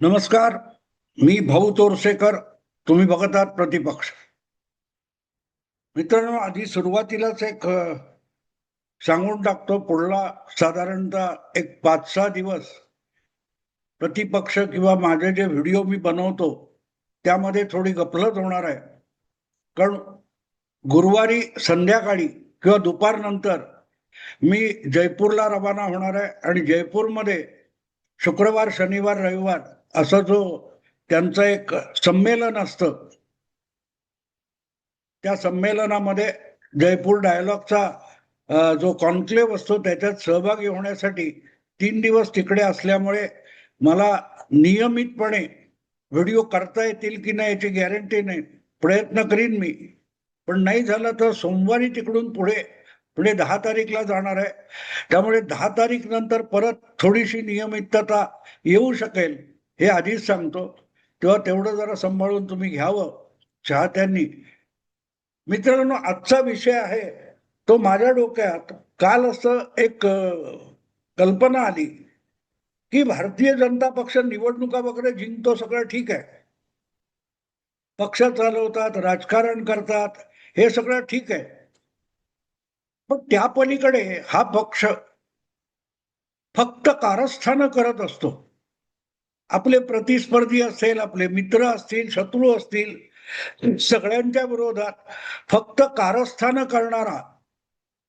नमस्कार मी भाऊ तोरसेकर तुम्ही बघत आहात प्रतिपक्ष. मित्रांनो आधी सुरुवातीलाच एक सांगून टाकतो पुढला साधारणतः एक पाच सहा दिवस प्रतिपक्ष किंवा माझे जे व्हिडिओ मी बनवतो त्यामध्ये थोडी गफलत होणार आहे. कारण गुरुवारी संध्याकाळी किंवा दुपारनंतर मी जयपूरला रवाना होणार आहे आणि जयपूरमध्ये शुक्रवार शनिवार रविवार असा जो त्यांचं एक संमेलन असतं त्या संमेलनामध्ये जयपूर डायलॉगचा जो कॉन्क्लेव्ह असतो त्याच्यात सहभागी होण्यासाठी तीन दिवस तिकडे असल्यामुळे मला नियमितपणे व्हिडिओ करता येतील की नाही याची गॅरंटी नाही. प्रयत्न करीन मी. पण नाही झालं तर सोमवारी तिकडून पुढे पुढे दहा तारीखला जाणार आहे. त्यामुळे दहा तारीख नंतर परत थोडीशी नियमितता येऊ शकेल. हे आधीच सांगतो. तेव्हा तेवढं जरा सांभाळून तुम्ही घ्यावं. चाहत्यांनी. मित्रांनो आजचा विषय आहे तो माझ्या डोक्यात काल असं एक कल्पना आली की भारतीय जनता पक्ष निवडणुका वगैरे जिंकतो सगळं ठीक आहे. पक्ष चालवतात राजकारण करतात हे सगळं ठीक आहे. पण त्या पलीकडे हा पक्ष फक्त कारस्थानं करत असतो. आपले प्रतिस्पर्धी असेल आपले मित्र असतील शत्रू असतील सगळ्यांच्या विरोधात फक्त कारस्थानं करणारा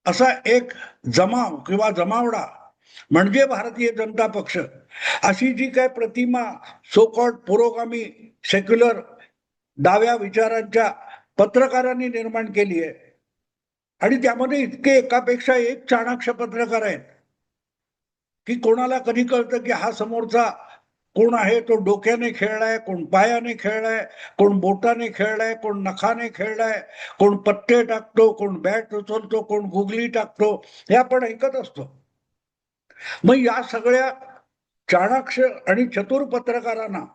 असा एक जमाव किंवा जमावडा म्हणजे भारतीय जनता पक्ष अशी जी काय प्रतिमा सोकॉट पुरोगामी सेक्युलर डाव्या विचारांच्या पत्रकारांनी निर्माण केली आहे. आणि त्यामध्ये इतके एकापेक्षा एक चाणाक्ष पत्रकार आहेत की कोणाला कधी कळतं की हा समोरचा कोण आहे तो डोक्याने खेळलाय कोण पायाने खेळलाय कोण बोटाने खेळलाय कोण नखाने खेळलाय कोण पत्ते टाकतो कोण बॅट उचलतो कोण गुगली टाकतो हे आपण ऐकत असतो. मग या सगळ्या चाणाक्ष आणि चतुर पत्रकारांना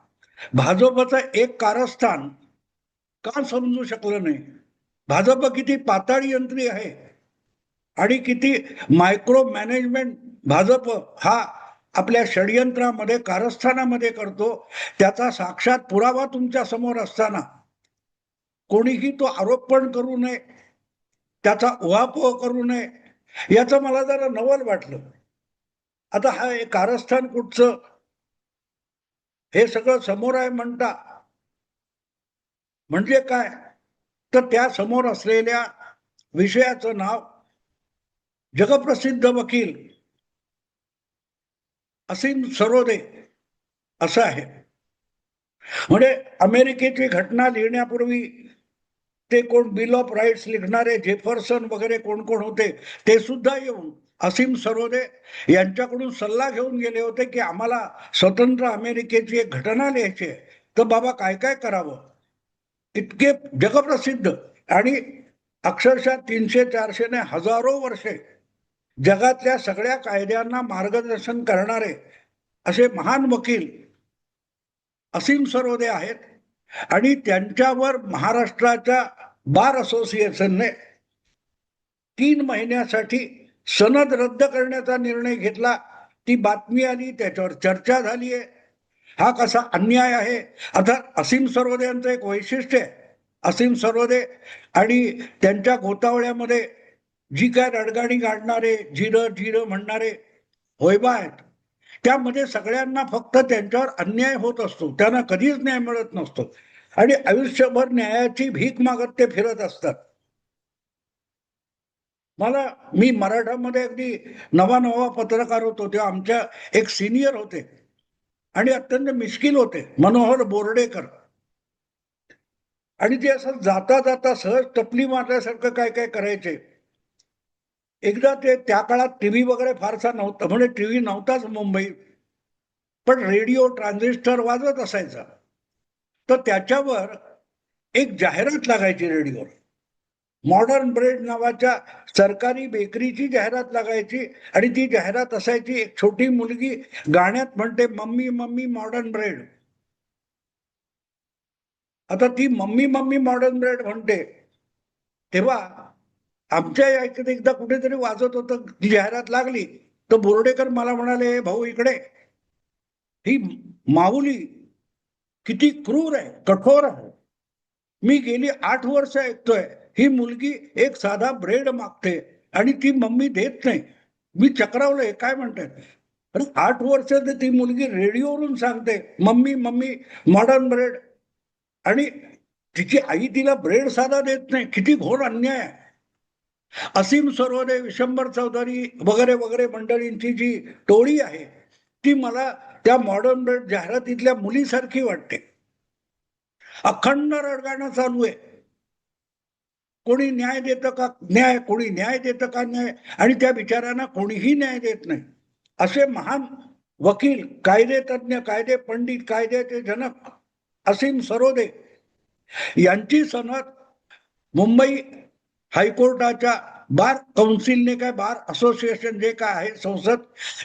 भाजपचं एक कारस्थान का समजू शकलं नाही? भाजप किती पाताळी यंत्री आहे आणि किती मायक्रो मॅनेजमेंट भाजप हा आपल्या षडयंत्रामध्ये कारस्थानामध्ये करतो त्याचा साक्षात पुरावा तुमच्यासमोर असताना कोणीही तो आरोप पण करू नये त्याचा उहापोह करू नये याचं मला जरा नवल वाटलं. आता हा एक कारस्थान कुठचं? हे सगळं समोर आहे म्हणता. म्हणजे काय? तर त्या समोर असलेल्या विषयाचं नाव जगप्रसिद्ध वकील असीम सरोदे असं आहे. म्हणजे अमेरिकेची घटना लिहिण्यापूर्वी ते कोण बिल ऑफ राईट्स लिखणारे जेफरसन वगैरे कोण कोण होते ते सुद्धा येऊन असीम सरोदे यांच्याकडून सल्ला घेऊन गेले होते की आम्हाला स्वतंत्र अमेरिकेची एक घटना लिहायची आहे. तर बाबा काय काय करावं? इतके जगप्रसिद्ध आणि अक्षरशः तीनशे चारशेने हजारो वर्षे जगातल्या सगळ्या कायद्यांना मार्गदर्शन करणारे असे महान वकील असीम सरोदे आहेत आणि त्यांच्यावर महाराष्ट्राच्या बार असोसिएशनने तीन महिन्यासाठी सनद रद्द करण्याचा निर्णय घेतला. ती बातमी आली त्याच्यावर चर्चा झाली आहे. हा कसा अन्याय आहे? आता असीम सरोदे यांचं एक वैशिष्ट्य आहे. असीम सरोदे आणि त्यांच्या घोटावळ्यामध्ये जी काय रडगाणी काढणारे झिर जिरं म्हणणारे होयबा आहेत. त्यामध्ये सगळ्यांना फक्त त्यांच्यावर अन्याय होत असतो. त्यांना कधीच न्याय मिळत नसतो. आणि आयुष्यभर न्यायाची भीक मागत ते फिरत असतात. मला मी मराठामध्ये अगदी नवा नवा पत्रकार होतो. तेव्हा आमच्या एक सिनियर होते. आणि अत्यंत मिश्किल होते. मनोहर बोर्डेकर. आणि ते असं जाता जाता सहज टपली मारल्यासारखं काय काय करायचे? एकदा ते त्या काळात टीव्ही वगैरे फारसा नव्हता म्हणजे टीव्ही नव्हताच मुंबईत पण रेडिओ ट्रान्झिस्टर वाजत असायचा. तर त्याच्यावर एक जाहिरात लागायची रेडिओवर. मॉडर्न ब्रेड नावाच्या सरकारी बेकरीची जाहिरात लागायची आणि ती जाहिरात असायची एक छोटी मुलगी गाण्यात म्हणते मम्मी मम्मी मॉडर्न ब्रेड. आता ती मम्मी मम्मी मॉडर्न ब्रेड म्हणते. तेव्हा आमच्या ऐकत एकदा कुठेतरी वाजत होतं ती जाहिरात लागली तर बोर्डेकर मला म्हणाले भाऊ इकडे. ही माऊली किती क्रूर आहे कठोर आहे. मी गेली आठ वर्ष ऐकतोय ही मुलगी एक साधा ब्रेड मागते आणि ती मम्मी देत नाही. मी चक्रावलंय काय म्हणतात आठ वर्ष तर ती मुलगी रेडिओवरून सांगते मम्मी मम्मी मॉडर्न ब्रेड आणि तिची आई तिला ब्रेड साधा देत नाही किती घोर अन्याय आहे. असीम सरोदे विशंभर चौधरी वगैरे वगैरे मंडळींची जी टोळी आहे ती मला त्या मॉडर्न जाहिरातीतल्या मुलीसारखी वाटते. अखंड रडगाणं चालू आहे. कोणी न्याय देतं का न्याय कोणी न्याय देतं का न्याय? आणि त्या विचारांना कोणीही न्याय देत नाही. असे महान वकील कायदे तज्ज्ञ कायदे पंडित कायद्याचे जनक असीम सरोदे यांची सनद मुंबई हायकोर्टाच्या बार कौन्सिलने काय बार असोसिएशन जे काय आहे संसद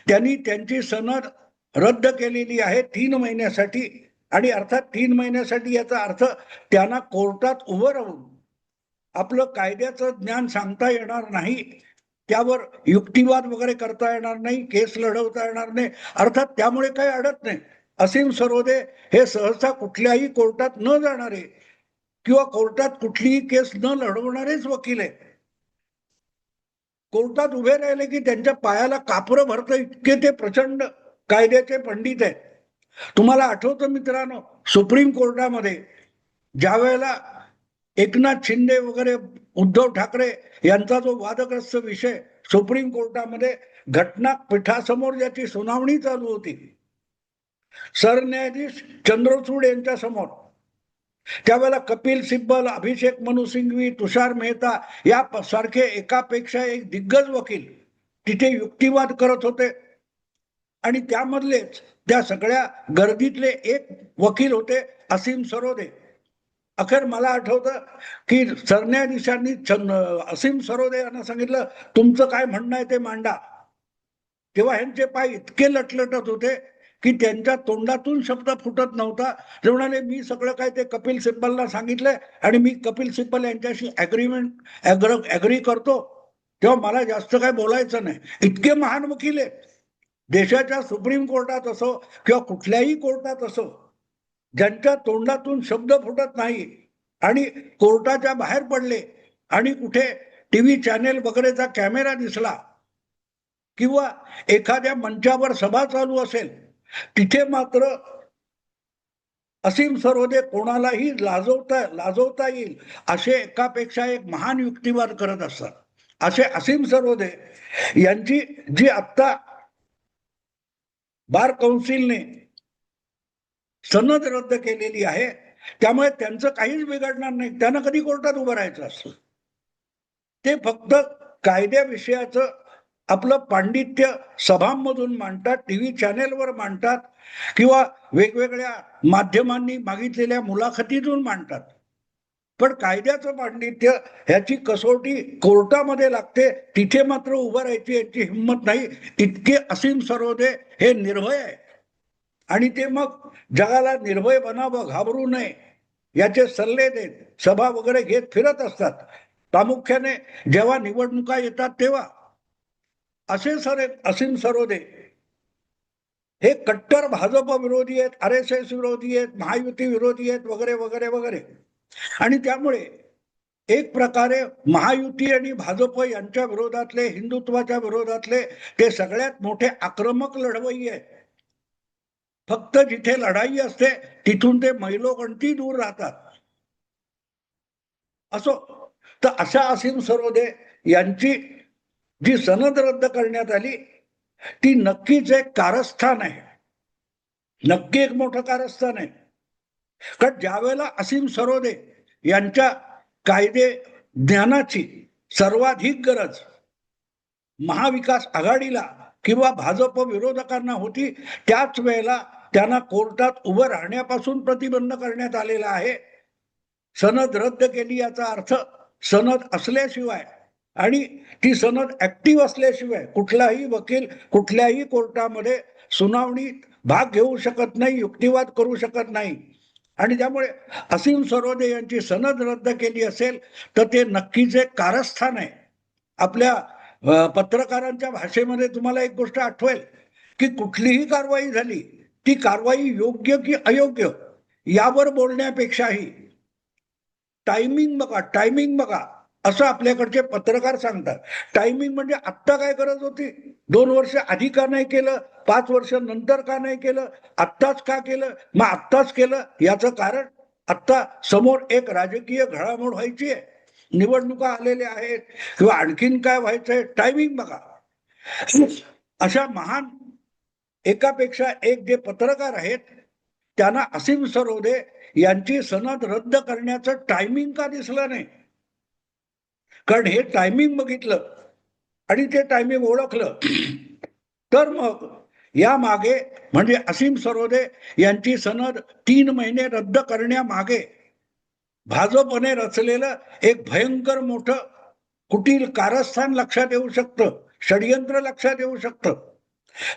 त्यांनी त्यांची सनद रद्द केलेली आहे तीन महिन्यासाठी. आणि अर्थात तीन महिन्यासाठी याचा अर्थ त्यांना कोर्टात उभं राहून आपलं कायद्याचं ज्ञान सांगता येणार नाही. त्यावर युक्तिवाद वगैरे करता येणार नाही केस लढवता येणार नाही. अर्थात त्यामुळे काही अडत नाही. असीम सरोदे हे सहसा कुठल्याही कोर्टात न जाणारे किंवा कोर्टात कुठलीही केस न लढवणारेच वकील आहे कोर्टात उभे राहिले की त्यांच्या पायाला कापरं भरतं इतके ते प्रचंड कायद्याचे पंडित आहेत. तुम्हाला आठवतं मित्रांनो सुप्रीम कोर्टामध्ये ज्या वेळेला एकनाथ शिंदे वगैरे उद्धव ठाकरे यांचा जो वादग्रस्त विषय सुप्रीम कोर्टामध्ये घटना पीठासमोर ज्याची सुनावणी चालू होती सरन्यायाधीश चंद्रचूड यांच्या समोर त्यावेळेला कपिल सिब्बल अभिषेक मनु सिंघवी तुषार मेहता या सारखे एकापेक्षा एक दिग्गज वकील तिथे युक्तिवाद करत होते. आणि त्यामधलेच त्या सगळ्या गर्दीतले एक वकील होते असीम सरोदे. अखेर मला आठवतं की सरन्यायाधीशांनी असीम सरोदे यांना सांगितलं तुमचं काय म्हणणं आहे ते मांडा. तेव्हा ह्यांचे पाय इतके लटलटत होते की त्यांच्या तोंडातून शब्द फुटत नव्हता. ते म्हणाले मी सगळं काय ते कपिल सिब्बलला सांगितलंय आणि मी कपिल सिब्बल यांच्याशी अग्रीमेंट अग्री करतो. तेव्हा मला जास्त काय बोलायचं नाही. इतके महान वकील आहेत. देशाच्या सुप्रीम कोर्टात असो किंवा कुठल्याही कोर्टात असो ज्यांच्या तोंडातून शब्द फुटत नाही आणि कोर्टाच्या बाहेर पडले आणि कुठे टी व्ही चॅनेल वगैरेचा कॅमेरा दिसला किंवा एखाद्या मंचावर सभा चालू असेल तिथे मात्र असीम सरोदे कोणालाही लाजवता लाजवता येईल असे एकापेक्षा एक महान युक्तिवाद करत असतात. असे असीम सरोदे यांची जी आत्ता बार कौन्सिलने सनद रद्द केलेली आहे त्यामुळे त्यांचं काहीच बिघडणार नाही. त्यांना कधी कोर्टात उभं राहायचं असतं? ते फक्त कायद्याविषयाचं आपलं पांडित्य सभांमधून मांडतात टीव्ही चॅनेलवर मांडतात किंवा वेगवेगळ्या माध्यमांनी मागितलेल्या मुलाखतीतून मांडतात. पण कायद्याचं पांडित्य ह्याची कसोटी कोर्टामध्ये लागते तिथे मात्र उभं राहायची याची हिंमत नाही इतके असीम सरोदे हे निर्भय आहे आणि ते मग जगाला निर्भय बनावं घाबरू नये याचे सल्ले देत सभा वगैरे घेत फिरत असतात. प्रामुख्याने जेव्हा निवडणुका येतात तेव्हा असे सर असीम सरोदे. हे कट्टर भाजप विरोधी आहेत आर एस एस विरोधी आहेत महायुती विरोधी आहेत वगैरे वगैरे वगैरे. आणि त्यामुळे एक प्रकारे महायुती आणि भाजप यांच्या विरोधातले हिंदुत्वाच्या विरोधातले ते सगळ्यात मोठे आक्रमक लढवई आहेत. फक्त जिथे लढाई असते तिथून ते मैलोगणती दूर राहतात. असो. तर अशा असीम सरोदे यांची जी सनद रद्द करण्यात आली ती नक्कीच एक कारस्थान आहे. नक्की एक मोठं कारस्थान आहे. कारण ज्या वेळेला असीम सरोदे यांच्या कायदे ज्ञानाची सर्वाधिक गरज महाविकास आघाडीला किंवा भाजप विरोधकांना होती त्याच वेळेला त्यांना कोर्टात उभं राहण्यापासून प्रतिबंध करण्यात आलेला आहे. सनद रद्द केली याचा अर्थ सनद असल्याशिवाय आणि ती सनद ऍक्टिव्ह असल्याशिवाय कुठलाही वकील कुठल्याही कोर्टामध्ये सुनावणीत भाग घेऊ शकत नाही युक्तिवाद करू शकत नाही. आणि त्यामुळे असीम सरोदे यांची सनद रद्द केली असेल तर ते नक्कीच एक कारस्थान आहे. आपल्या पत्रकारांच्या भाषेमध्ये तुम्हाला एक गोष्ट आठवेल की कुठलीही कारवाई झाली ती कारवाई योग्य की अयोग्य यावर बोलण्यापेक्षाही टायमिंग बघा टायमिंग बघा. असं आपल्याकडचे पत्रकार सांगतात. टायमिंग म्हणजे आत्ता काय गरज होती? दोन वर्ष आधी का नाही केलं? पाच वर्ष नंतर का नाही केलं? आत्ताच का केलं? मग आत्ताच केलं? याचं कारण आत्ता समोर एक राजकीय घडामोड व्हायची आहे. निवडणुका आलेल्या आहेत. किंवा आणखीन काय व्हायचंय टायमिंग बघा. अशा महान एकापेक्षा एक जे पत्रकार आहेत त्यांना असीम सरोदे यांची सनद रद्द करण्याचं टायमिंग का दिसलं नाही? कारण हे टायमिंग बघितलं आणि ते टायमिंग ओळखलं. तर मग या मागे म्हणजे असीम सरोदे यांची सनद तीन महिने रद्द करण्यामागे भाजपने रचलेलं एक भयंकर मोठं कुटील कारस्थान लक्षात येऊ शकतं षडयंत्र लक्षात येऊ शकतं.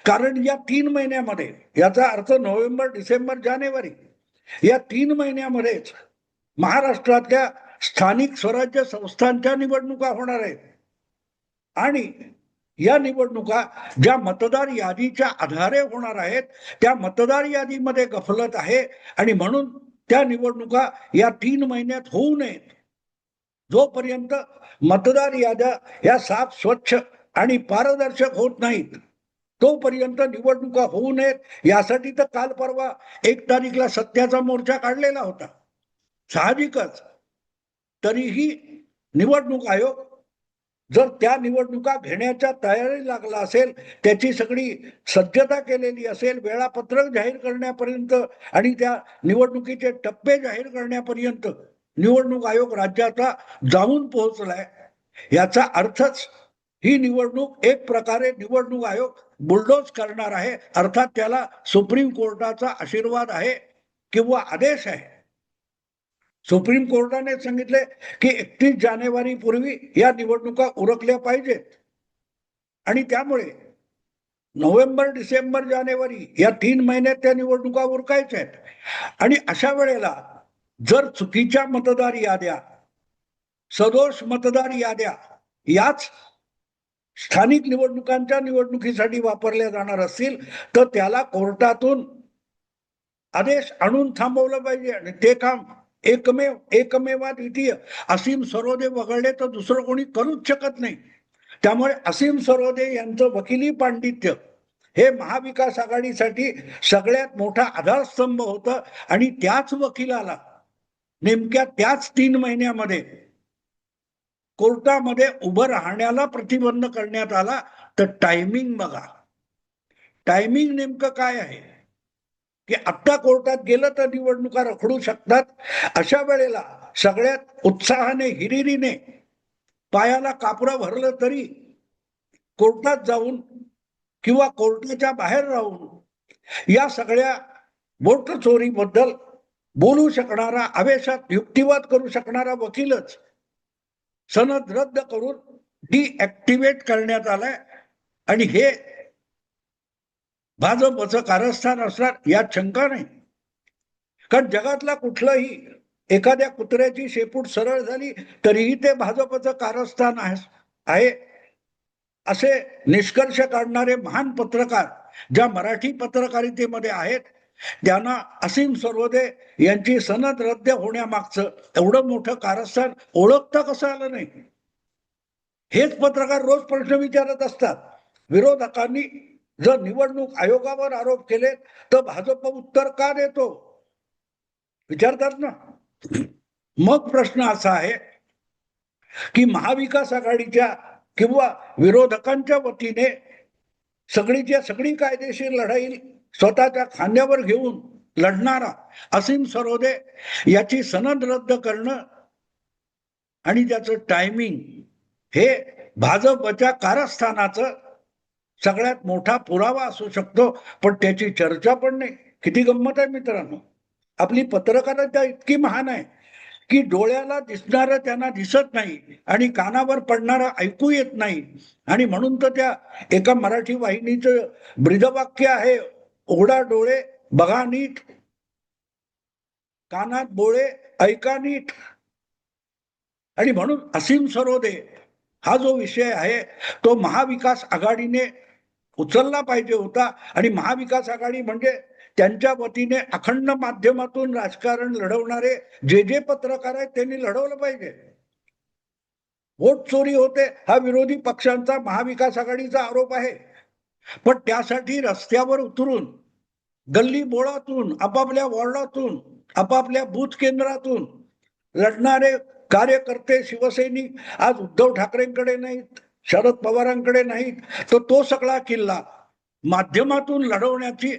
कारण या तीन महिन्यामध्ये याचा अर्थ नोव्हेंबर डिसेंबर जानेवारी या तीन महिन्यामध्येच महाराष्ट्रातल्या स्थानिक स्वराज्य संस्थांच्या निवडणुका होणार आहेत. आणि या निवडणुका ज्या मतदार यादीच्या आधारे होणार आहेत त्या मतदार यादीमध्ये गफलत आहे आणि म्हणून त्या निवडणुका या तीन महिन्यात होऊ नयेत. जोपर्यंत मतदार याद्या या साफ स्वच्छ आणि पारदर्शक होत नाहीत तोपर्यंत निवडणुका होऊ नयेत. यासाठी तर काल परवा एक तारीखला सत्याचा मोर्चा काढलेला होता. साहजिकच तरीही निवडणूक आयोग जर त्या निवडणुका घेण्याच्या तयारी लागला असेल त्याची सगळी सज्जता केलेली असेल वेळापत्रक जाहीर करण्यापर्यंत आणि त्या निवडणुकीचे टप्पे जाहीर करण्यापर्यंत निवडणूक आयोग राज्याचा जाऊन पोहोचलाय याचा अर्थच ही निवडणूक एक प्रकारे निवडणूक आयोग बुलडोज करणार आहे अर्थात त्याला सुप्रीम कोर्टाचा आशीर्वाद आहे किंवा आदेश आहे. सुप्रीम कोर्टाने सांगितले की एकतीस जानेवारी पूर्वी या निवडणुका उरकल्या पाहिजेत. आणि त्यामुळे नोव्हेंबर डिसेंबर जानेवारी या तीन महिन्यात त्या निवडणुका उरकायच्या आहेत आणि अशा वेळेला जर चुकीच्या मतदार याद्या सदोष मतदार याद्या याच स्थानिक निवडणुकांच्या निवडणुकीसाठी वापरल्या जाणार असतील तर त्याला कोर्टातून आदेश आणून थांबवलं पाहिजे. आणि ते काम एकमेव एकमेवा द्वितीय असीम सरोदे वगळले तर दुसरं कोणी करूच शकत नाही. त्यामुळे असीम सरोदे यांचं वकिली पांडित्य हे महाविकास आघाडीसाठी सगळ्यात मोठा आधारस्तंभ होतं आणि त्याच वकिलाला नेमक्या त्याच तीन महिन्यामध्ये कोर्टामध्ये उभं राहण्याला प्रतिबंध करण्यात आला. तर टायमिंग बघा. टायमिंग नेमकं काय आहे? की आत्ता कोर्टात गेलं तर निवडणुका रखडू शकतात. अशा वेळेला सगळ्यात उत्साहाने हिरिरीने पायाला कापरं भरलं तरी कोर्टात जाऊन किंवा कोर्टाच्या बाहेर राहून या सगळ्या बोट चोरीबद्दल बोलू शकणारा आवेशात युक्तिवाद करू शकणारा वकीलच सनद रद्द करून डिऍक्टिव्हेट करण्यात आलाय. आणि हे भाजपचं कारस्थान असणार यात शंका नाही. कारण जगातला कुठलाही एखाद्या कुत्र्याची शेपूट सरळ झाली तरीही ते भाजपचं कारस्थान आहे असे निष्कर्ष काढणारे महान पत्रकार ज्या मराठी पत्रकारितेमध्ये आहेत त्यांना असीम सर्वदे यांची सनद रद्द होण्यामागचं एवढं मोठं कारस्थान ओळखता कसं आलं नाही? हेच पत्रकार रोज प्रश्न विचारत असतात. विरोधकांनी जर निवडणूक आयोगावर आरोप केले तर भाजप उत्तर का देतो? विचारतात ना. मग प्रश्न असा आहे की महाविकास आघाडीच्या किंवा विरोधकांच्या वतीने सगळीच्या सगळी कायदेशीर लढाई स्वतःच्या खांद्यावर घेऊन लढणारा असीम सरोदे याची सनद रद्द करणं आणि त्याचं टायमिंग हे भाजपच्या कारस्थानाचं सगळ्यात मोठा पुरावा असू शकतो पण त्याची चर्चा पण नाही. किती गंमत आहे मित्रांनो. आपली पत्रकारिता इतकी महान आहे की डोळ्याला दिसणारं त्यांना दिसत नाही आणि कानावर पडणारं ऐकू येत नाही. आणि म्हणून तर त्या एका मराठी वाहिनीचं ब्रिदवाक्य आहे उघडा डोळे बघा नीट. कानात बोळे ऐका नीट. आणि म्हणून असीम सरोदे हा जो विषय आहे तो महाविकास आघाडीने उचलला पाहिजे होता. आणि महाविकास आघाडी म्हणजे त्यांच्या वतीने अखंड माध्यमातून राजकारण लढवणारे जे जे पत्रकार आहेत त्यांनी लढवलं पाहिजे. वोट चोरी होते हा विरोधी पक्षांचा महाविकास आघाडीचा आरोप आहे. पण त्यासाठी रस्त्यावर उतरून गल्ली बोळातून आपापल्या वॉर्डातून आपापल्या बूथ केंद्रातून लढणारे कार्यकर्ते शिवसैनिक आज उद्धव ठाकरेंकडे नाहीत. शरद पवारांकडे नाहीत तर तो सगळा किल्ला माध्यमातून लढवण्याची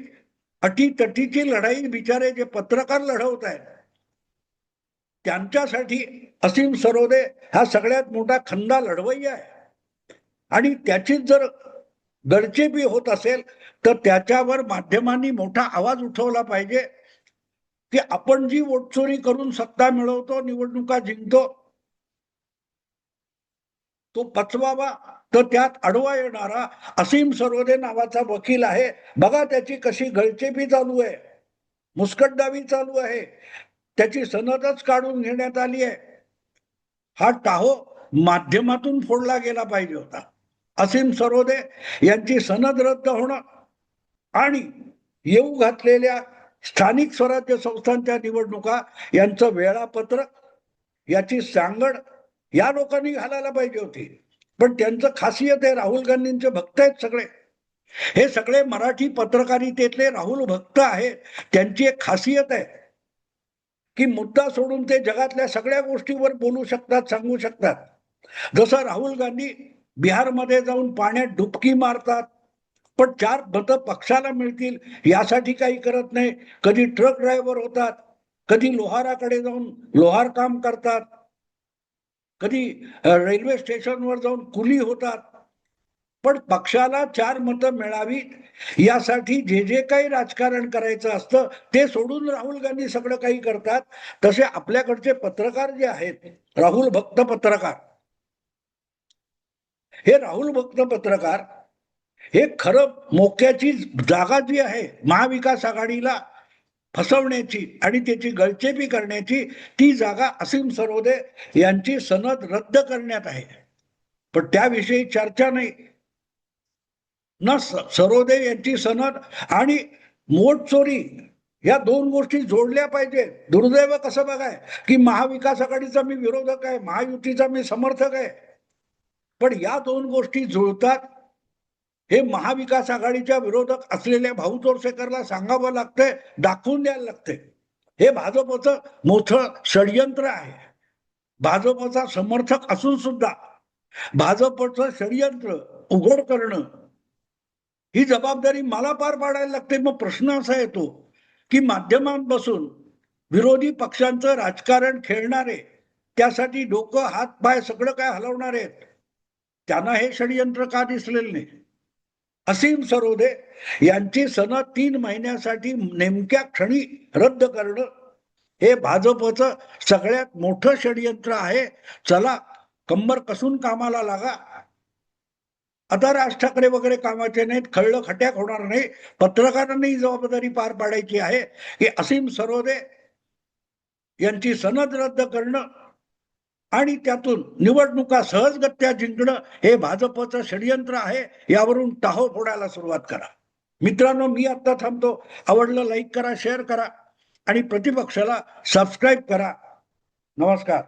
अटीतटीची लढाई बिचारे जे पत्रकार लढवत आहेत त्यांच्यासाठी असीम सरोदे हा सगळ्यात मोठा खंदा लढवई आहे आणि त्याचीच जर गडचेपी होत असेल तर त्याच्यावर माध्यमांनी मोठा आवाज उठवला पाहिजे की आपण जी वोटचोरी करून सत्ता मिळवतो निवडणुका जिंकतो तो पचवावा तर त्यात अडवा येणारा असीम सरोदे नावाचा वकील आहे. बघा त्याची कशी गळचेपी चालू आहे. मुस्कटदावी चालू आहे. त्याची सनदच काढून घेण्यात आली आहे. हा टाहो माध्यमातून फोडला गेला पाहिजे होता. असीम सरोदे यांची सनद रद्द होणं आणि येऊ घातलेल्या स्थानिक स्वराज्य संस्थांच्या निवडणुका यांचं वेळापत्रक याची सांगड या लोकांनी घालायला पाहिजे होती. पण त्यांचं खासियत आहे राहुल गांधींचे भक्त आहेत सगळे. हे सगळे मराठी पत्रकारितेतले राहुल भक्त आहेत. त्यांची एक खासियत आहे की मुद्दा सोडून ते जगातल्या सगळ्या गोष्टीवर बोलू शकतात सांगू शकतात. जसं राहुल गांधी बिहारमध्ये जाऊन पाण्यात डुबकी मारतात पण चार मतं पक्षाला मिळतील यासाठी काही करत नाही. कधी ट्रक ड्रायव्हर होतात कधी लोहाराकडे जाऊन लोहार काम करतात. कधी रेल्वे स्टेशनवर जाऊन कुली होतात. पण पक्षाला चार मतं मिळावीत यासाठी जे जे काही राजकारण करायचं असतं ते सोडून राहुल गांधी सगळं काही करतात. तसे आपल्याकडचे पत्रकार जे आहेत राहुल भक्त पत्रकार. हे राहुल भक्त पत्रकार हे खरं मोक्याची जागा जी आहे महाविकास आघाडीला फसवण्याची आणि त्याची गळचेपी करण्याची ती जागा असीम सरोदे यांची सनद रद्द करण्यात आहे. पण त्याविषयी चर्चा नाही. न स- सरोदे यांची सनद आणि मोट चोरी या दोन गोष्टी जोडल्या पाहिजेत. दुर्दैव कसं बघाय? की महाविकास आघाडीचा मी विरोधक आहे महायुतीचा मी समर्थक आहे. पण या दोन गोष्टी जुळतात हे महाविकास आघाडीच्या विरोधक असलेल्या भाऊ चोरसेकरला सांगावं लागतंय दाखवून द्यायला लागतंय. हे भाजपचं मोठं षडयंत्र आहे. भाजपचा समर्थक असून सुद्धा भाजपचं षडयंत्र उघड करणं ही जबाबदारी मला पार पाडायला लागते. मग प्रश्न असा येतो की माध्यमात बसून विरोधी पक्षांचं राजकारण खेळणारे त्यासाठी डोकं हात पाय सगळं काय हलवणार आहेत? त्यांना हे षडयंत्र का दिसलेलं नाही? असीम सरोदे यांची सन तीन महिन्यासाठी नेमक्या क्षणी रद्द करणं हे भाजपचं सगळ्यात मोठं षडयंत्र आहे. चला कंबर कसून कामाला लागा. आता राज ठाकरे वगैरे कामाचे नाहीत खळलं खट्याक होणार नाही. पत्रकारांनी ही जबाबदारी पार पाडायची आहे. की असीम सरोदे यांची सनद रद्द करणं आणि त्यातून निवडणुका सहजगत्या जिंकणं हे भाजपचं षडयंत्र आहे यावरून टाहो फोडायला सुरुवात करा. मित्रांनो मी आत्ता थांबतो. आवडलं लाईक करा शेअर करा आणि प्रतिपक्षाला सबस्क्राईब करा. नमस्कार.